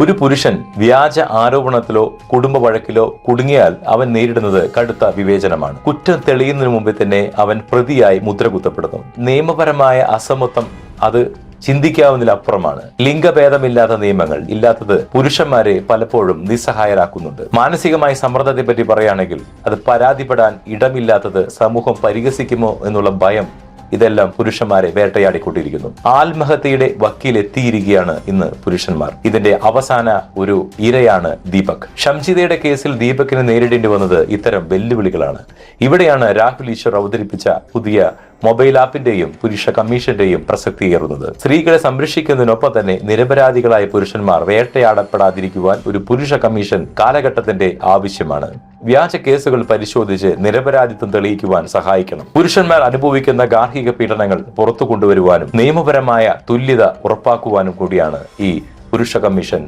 ഒരു പുരുഷൻ വ്യാജ ആരോപണത്തിലോ കുടുംബ വഴക്കിലോ കുടുങ്ങിയാൽ അവൻ നേരിടുന്നത് കടുത്ത വിവേചനമാണ്. കുറ്റം തെളിയുന്നതിന് മുമ്പേ തന്നെ അവൻ പ്രതിയായി മുദ്ര കുത്തപ്പെടുന്നു നിയമപരമായ അസമത്വം അത് ചിന്തിക്കാവുന്നതിലപ്പുറമാണ്. ലിംഗഭേദമില്ലാത്ത നിയമങ്ങൾ ഇല്ലാത്തത് പുരുഷന്മാരെ പലപ്പോഴും നിസ്സഹായരാക്കുന്നുണ്ട്. മാനസികമായ സമ്മർദ്ദത്തെ പറ്റി പറയുകയാണെങ്കിൽ അത് പരാതിപ്പെടാൻ ഇടമില്ലാത്തത് സമൂഹം പരിഹസിക്കുമോ എന്നുള്ള ഭയം ഇതെല്ലാം പുരുഷന്മാരെ വേട്ടയാടിക്കൊണ്ടിരിക്കുന്നു. ആത്മഹത്യയുടെ വക്കീലെത്തിയിരിക്കുകയാണ് ഇന്ന് പുരുഷന്മാർ. ഇതിന്റെ അവസാന ഒരു ഇരയാണ് ദീപക്. ഷംജിതയുടെ കേസിൽ ദീപകിന് നേരിടേണ്ടി വന്നത് ഇത്തരം വെല്ലുവിളികളാണ്. ഇവിടെയാണ് രാഹുൽ ഈശ്വർ അവതരിപ്പിച്ച പുതിയ മൊബൈൽ ആപ്പിന്റെയും പുരുഷ കമ്മീഷന്റെയും പ്രസക്തിയേറുന്നത് സ്ത്രീകളെ സംരക്ഷിക്കുന്നതിനൊപ്പം തന്നെ നിരപരാധികളായ പുരുഷന്മാർ വേട്ടയാടപ്പെടാതിരിക്കുവാൻ ഒരു പുരുഷ കമ്മീഷൻ കാലഘട്ടത്തിന്റെ ആവശ്യമാണ്. വ്യാജ കേസുകൾ പരിശോധിച്ച് നിരപരാധിത്വം തെളിയിക്കുവാൻ സഹായിക്കണം. പുരുഷന്മാർ അനുഭവിക്കുന്ന ഗാർഹിക പീഡനങ്ങൾ പുറത്തു കൊണ്ടുവരുവാനും നിയമപരമായ തുല്യത ഉറപ്പാക്കുവാനും കൂടിയാണ് ഈ പുരുഷ കമ്മീഷൻ